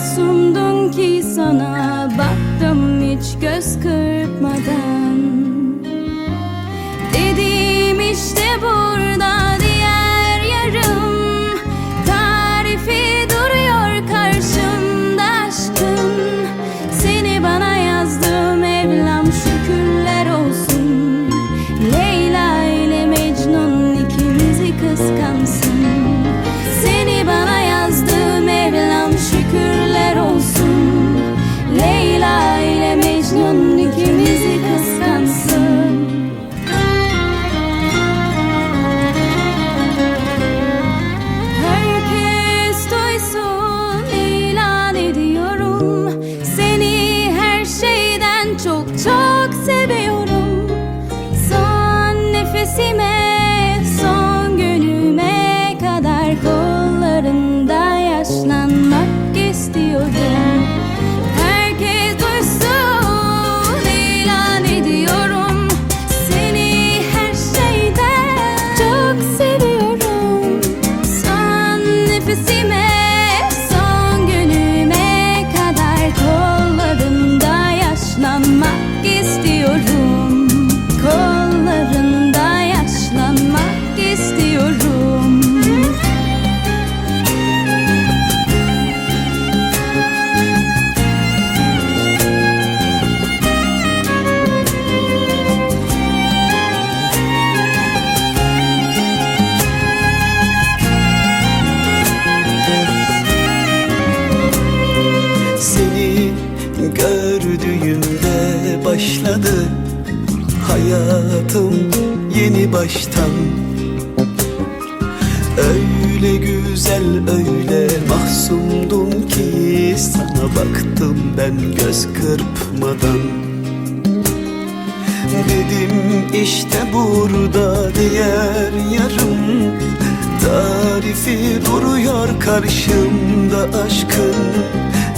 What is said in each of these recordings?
masumdun ki sana Son nefesime gördüğümde başladı hayatım yeni baştan. Öyle güzel öyle mahzundum ki sana baktım ben göz kırpmadan. Dedim işte burada diğer yarım Tarifi duruyor karşımda aşkın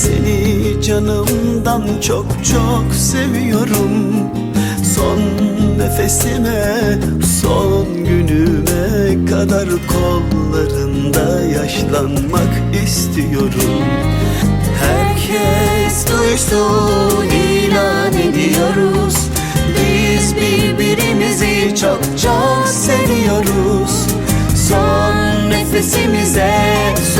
Seni canımdan çok çok seviyorum. Son nefesime, son günüme kadar kollarında yaşlanmak istiyorum. Herkes duysun ilan ediyoruz. Biz birbirimizi çok çok seviyoruz. Son nefesimize, son